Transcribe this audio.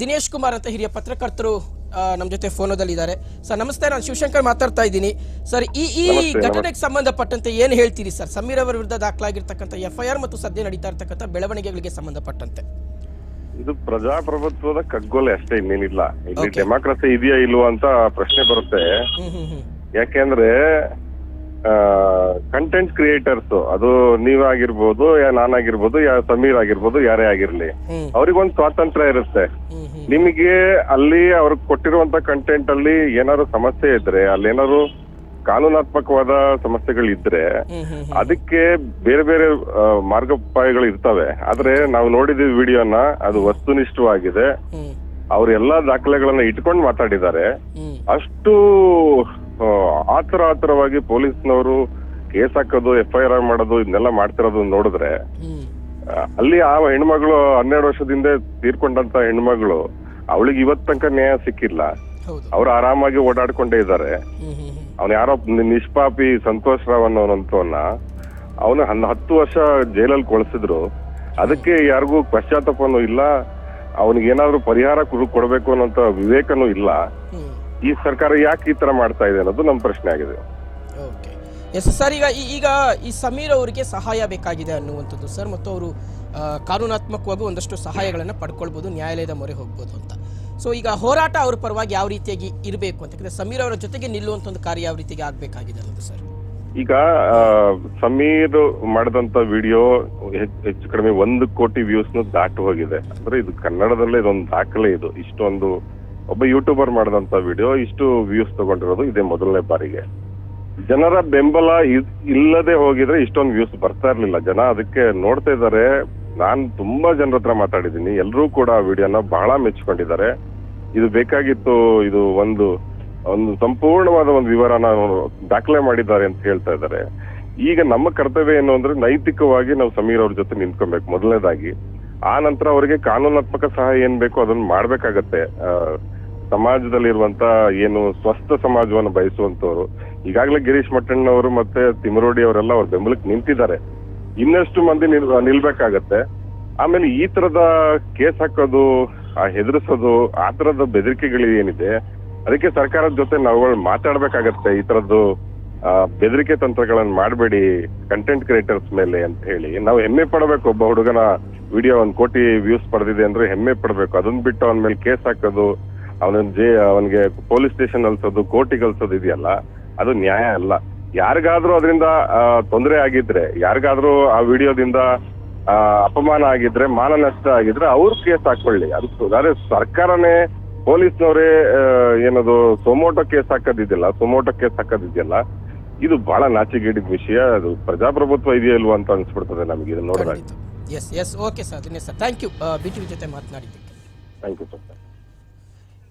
ದಿನೇಶ್ ಕುಮಾರ್ ಅಂತ ಹಿರಿಯ ಪತ್ರಕರ್ತರು ನಮ್ಮ ಜೊತೆ ಫೋನೋದಲ್ಲಿ ಇದ್ದಾರೆ ಸರ್ ನಮಸ್ತೆ ನಾನು ಶಿವಶಂಕರ್ ಮಾತಾಡ್ತಾ ಇದ್ದೀನಿ. ಸರ್ ಈ ಈ ಘಟನೆಗೆ ಸಂಬಂಧಪಟ್ಟಂತೆ ಏನು ಹೇಳ್ತೀರಿ ಸರ್? ಸಮೀರ್ ಅವರ ವಿರುದ್ಧ ದಾಖಲಾಗಿರ್ತಕ್ಕಂಥ ಎಫ್ಐಆರ್ ಮತ್ತು ಸದ್ಯ ನಡೀತಾ ಇರ್ತಕ್ಕಂಥ ಬೆಳವಣಿಗೆಗಳಿಗೆ ಸಂಬಂಧಪಟ್ಟಂತೆ. ಇದು ಪ್ರಜಾಪ್ರಭುತ್ವದ ಕಗ್ಗೊಲೆ ಅಷ್ಟೇ ಇನ್ನೇನಿಲ್ಲ. ಇಲ್ಲಿ. ಡೆಮಾಕ್ರಸಿ ಇದೆಯಾ ಇಲ್ವಾ ಅಂತ ಪ್ರಶ್ನೆ ಬರುತ್ತೆ. ಯಾಕೆಂದ್ರೆ ಕಂಟೆಂಟ್ ಕ್ರಿಯೇಟರ್ಸ್ ಅದು ನೀವಾಗಿರ್ಬೋದು ಯಾ ನಾನಾಗಿರ್ಬೋದು ಯಾ ಸಮೀರ್ ಆಗಿರ್ಬೋದು ಯಾರೇ ಆಗಿರ್ಲಿ ಅವ್ರಿಗೊಂದು ಸ್ವಾತಂತ್ರ್ಯ ಇರುತ್ತೆ. ನಿಮಗೆ ಅಲ್ಲಿ ಅವ್ರಿಗೆ ಕೊಟ್ಟಿರುವಂತ ಕಂಟೆಂಟ್ ಅಲ್ಲಿ ಏನಾದ್ರು ಸಮಸ್ಯೆ ಇದ್ರೆ ಅಲ್ಲಿ ಏನಾದ್ರು ಕಾನೂನಾತ್ಮಕವಾದ ಸಮಸ್ಯೆಗಳಿದ್ರೆ ಅದಕ್ಕೆ ಬೇರೆ ಬೇರೆ ಮಾರ್ಗೋಪಾಯಗಳು ಇರ್ತವೆ. ಆದ್ರೆ ನಾವು ನೋಡಿದೀವಿ ವಿಡಿಯೋನ ಅದು ವಸ್ತುನಿಷ್ಠವಾಗಿದೆ. ಹ್ಮ್. ಅವ್ರ ಎಲ್ಲಾ ದಾಖಲೆಗಳನ್ನ ಇಟ್ಕೊಂಡು ಮಾತಾಡಿದ್ದಾರೆ. ಅಷ್ಟು ಆತರ ಆತರವಾಗಿ ಪೊಲೀಸ್ನವರು ಕೇಸ್ ಹಾಕೋದು ಎಫ್ ಐ ಆರ್ ಮಾಡೋದು ಇದನ್ನೆಲ್ಲ ಮಾಡ್ತಿರೋದು ನೋಡಿದ್ರೆ ಅಲ್ಲಿ ಆ ಹೆಣ್ಮಗಳು ಹನ್ನೆರಡು ವರ್ಷದಿಂದ ತೀರ್ಕೊಂಡಂತ ಹೆಣ್ಮಗಳು ಅವಳಿಗೆ ಇವತ್ ತನಕ ನ್ಯಾಯ ಸಿಕ್ಕಿಲ್ಲ. ಅವ್ರು ಆರಾಮಾಗಿ ಓಡಾಡ್ಕೊಂಡೇ ಇದ್ದಾರೆ. ಅವ್ನು ಯಾರೋ ನಿಷ್ಪಾಪಿ ಸಂತೋಷ್ ರಾವ್ ಅನ್ನೋನಂತವನ್ನ ಅವನು ಹನ್ ಹತ್ತು ವರ್ಷ ಜೈಲಲ್ಲಿ ಕೊಳಿಸಿದ್ರು. ಅದಕ್ಕೆ ಯಾರಿಗೂ ಪಶ್ಚಾತ್ತಾಪನೂ ಇಲ್ಲ. ಅವನಿಗೆ ಏನಾದ್ರೂ ಪರಿಹಾರ ಕೊಡಬೇಕು ಅನ್ನೋಂತ ವಿವೇಕನೂ ಇಲ್ಲ. ಈ ಸರ್ಕಾರ ಯಾಕೆ ಈ ತರ ಮಾಡ್ತಾ ಇದೆ ಅನ್ನೋದು ನಮ್ಮ ಪ್ರಶ್ನೆ ಆಗಿದೆ. ಓಕೆ. ಎಸ್ ಸರ್ ಈಗ ಈಗ ಈ ಸಮೀರ್ ಅವರಿಗೆ ಸಹಾಯ ಬೇಕಾಗಿದೆ ಅನ್ನುವಂಥದ್ದು ಸರ್ ಮತ್ತು ಅವರು ಕಾನೂನಾತ್ಮಕವಾಗಿ ಒಂದಷ್ಟು ಸಹಾಯಗಳನ್ನು ಪಡ್ಕೊಳ್ಬೋದು ನ್ಯಾಯಾಲಯದ ಮೊರೆ ಹೋಗ್ಬೋದು ಅಂತ. ಸೊ ಈಗ ಹೋರಾಟ ಅವ್ರ ಪರವಾಗಿ ಯಾವ ರೀತಿಯಾಗಿ ಇರಬೇಕು ಅಂತ ಯಾಕಂದ್ರೆ ಸಮೀರ್ ಅವರ ಜೊತೆಗೆ ನಿಲ್ಲುವಂಥ ಒಂದು ಕಾರ್ಯ ಯಾವ ರೀತಿಯಾಗಿ ಆಗಬೇಕಾಗಿದೆ ಅನ್ನೋದು ಸರ್? ಈಗ ಸಮೀರ್ ಮಾಡಿದಂತ ವಿಡಿಯೋ ಹೆಚ್ಚು ಕಡಿಮೆ ಒಂದು ಕೋಟಿ ವ್ಯೂಸ್ನ ದಾಟಿ ಹೋಗಿದೆ. ಅಂದ್ರೆ ಇದು ಕನ್ನಡದಲ್ಲೇ ಇದೊಂದು ದಾಖಲೆ ಇದು. ಇಷ್ಟೊಂದು ಒಬ್ಬ ಯೂಟ್ಯೂಬರ್ ಮಾಡಿದಂತ ವಿಡಿಯೋ ಇಷ್ಟು ವ್ಯೂಸ್ ತಗೊಂಡಿರೋದು ಇದೇ ಮೊದಲನೇ ಬಾರಿಗೆ. ಜನರ ಬೆಂಬಲ ಇಲ್ಲದೆ ಹೋಗಿದ್ರೆ ಇಷ್ಟೊಂದು ವ್ಯೂಸ್ ಬರ್ತಾ ಇರ್ಲಿಲ್ಲ. ಜನ ಅದಕ್ಕೆ ನೋಡ್ತಾ ಇದ್ದಾರೆ. ನಾನು ತುಂಬಾ ಜನರ ಹತ್ರ ಮಾತಾಡಿದ್ದೀನಿ. ಎಲ್ಲರೂ ಕೂಡ ಆ ವಿಡಿಯೋನ ಬಹಳ ಮೆಚ್ಕೊಂಡಿದ್ದಾರೆ. ಇದು ಬೇಕಾಗಿತ್ತು, ಇದು ಒಂದು ಒಂದು ಸಂಪೂರ್ಣವಾದ ಒಂದು ವಿವರನ ದಾಖಲೆ ಮಾಡಿದ್ದಾರೆ ಅಂತ ಹೇಳ್ತಾ ಇದ್ದಾರೆ. ಈಗ ನಮ್ಮ ಕರ್ತವ್ಯ ಏನು ಅಂದ್ರೆ ನೈತಿಕವಾಗಿ ನಾವು ಸಮೀರ್ ಅವ್ರ ಜೊತೆ ನಿಂತ್ಕೊಬೇಕು ಮೊದಲನೇದಾಗಿ. ಆ ನಂತರ ಅವರಿಗೆ ಕಾನೂನಾತ್ಮಕ ಸಹಾಯ ಏನ್ ಬೇಕೋ ಅದನ್ನ ಮಾಡ್ಬೇಕಾಗತ್ತೆ. ಸಮಾಜದಲ್ಲಿರುವಂತ ಏನು ಸ್ವಸ್ಥ ಸಮಾಜವನ್ನು ಬಯಸುವಂತವ್ರು, ಈಗಾಗಲೇ ಗಿರೀಶ್ ಮಟ್ಟಣ್ಣವರು ಮತ್ತೆ ತಿಮರೋಡಿ ಅವರೆಲ್ಲ ಅವ್ರ ಬೆಂಬಲಕ್ಕೆ ನಿಂತಿದ್ದಾರೆ. ಇನ್ನಷ್ಟು ಮಂದಿ ನಿಲ್, ನಿಲ್ಬೇಕಾಗತ್ತೆ. ಆಮೇಲೆ ಈ ತರದ ಕೇಸ್ ಹಾಕೋದು, ಆ ಹೆದರ್ಸೋದು, ಆ ತರದ ಬೆದರಿಕೆಗಳು ಏನಿದೆ, ಅದಕ್ಕೆ ಸರ್ಕಾರದ ಜೊತೆ ನಾವುಗಳು ಮಾತಾಡ್ಬೇಕಾಗತ್ತೆ ಈ ತರದ್ದು ಬೆದರಿಕೆ ತಂತ್ರಗಳನ್ನ ಮಾಡಬೇಡಿ ಕಂಟೆಂಟ್ ಕ್ರಿಯೇಟರ್ಸ್ ಮೇಲೆ ಅಂತ ಹೇಳಿ. ನಾವು ಹೆಮ್ಮೆ ಪಡಬೇಕು ಒಬ್ಬ ಹುಡುಗನ ವಿಡಿಯೋ ಒಂದು ಕೋಟಿ ವ್ಯೂಸ್ ಪಡೆದಿದೆ ಅಂದ್ರೆ ಹೆಮ್ಮೆ ಪಡಬೇಕು. ಅದನ್ನ ಬಿಟ್ಟು ಅವನ ಮೇಲೆ ಕೇಸ್ ಹಾಕೋದು, ಅವನ ಜೇ, ಅವನಿಗೆ ಪೊಲೀಸ್ ಸ್ಟೇಷನ್ ಅಲ್ಸೋದು, ಕೋರ್ಟಿಗೆ ಅಲ್ಸೋದು ಇದೆಯಲ್ಲ, ಅದು ನ್ಯಾಯ ಅಲ್ಲ. ಯಾರಿಗಾದ್ರೂ ಅದರಿಂದ ತೊಂದರೆ ಆಗಿದ್ರೆ, ಯಾರಿಗಾದ್ರೂ ಆ ವಿಡಿಯೋದಿಂದ ಅಪಮಾನ ಆಗಿದ್ರೆ ಮಾನ ನಷ್ಟ ಆಗಿದ್ರೆ ಅವ್ರು ಕೇಸ್ ಹಾಕೊಳ್ಳಿ. ಅದು ಅದೇ ಸರ್ಕಾರನೇ ಪೊಲೀಸ್ನವರೇ ಏನದು, ಸೊಮೋಟೋ ಕೇಸ್ ಹಾಕೋದಿದೆಯಲ್ಲ, ಸೊಮೋಟೋ ಕೇಸ್ ಹಾಕೋದಿದೆಯಲ್ಲ, ಇದು ಬಹಳ ನಾಚಿಗೇಡಿದ ವಿಷಯ, ಅದು ಪ್ರಜಾಪ್ರಭುತ್ವ ಇದೆಯಾ ಇಲ್ವಾ ಅಂತ ಅನ್ಸ್ಬಿಡ್ತದೆ ನಮಗೆ ನೋಡಿದಾಗ. Yes yes okay sir Dinesh sir thank you B ಜೊತೆ ಮಾತನಾಡಿದ್ದಕ್ಕೆ. Thank you sir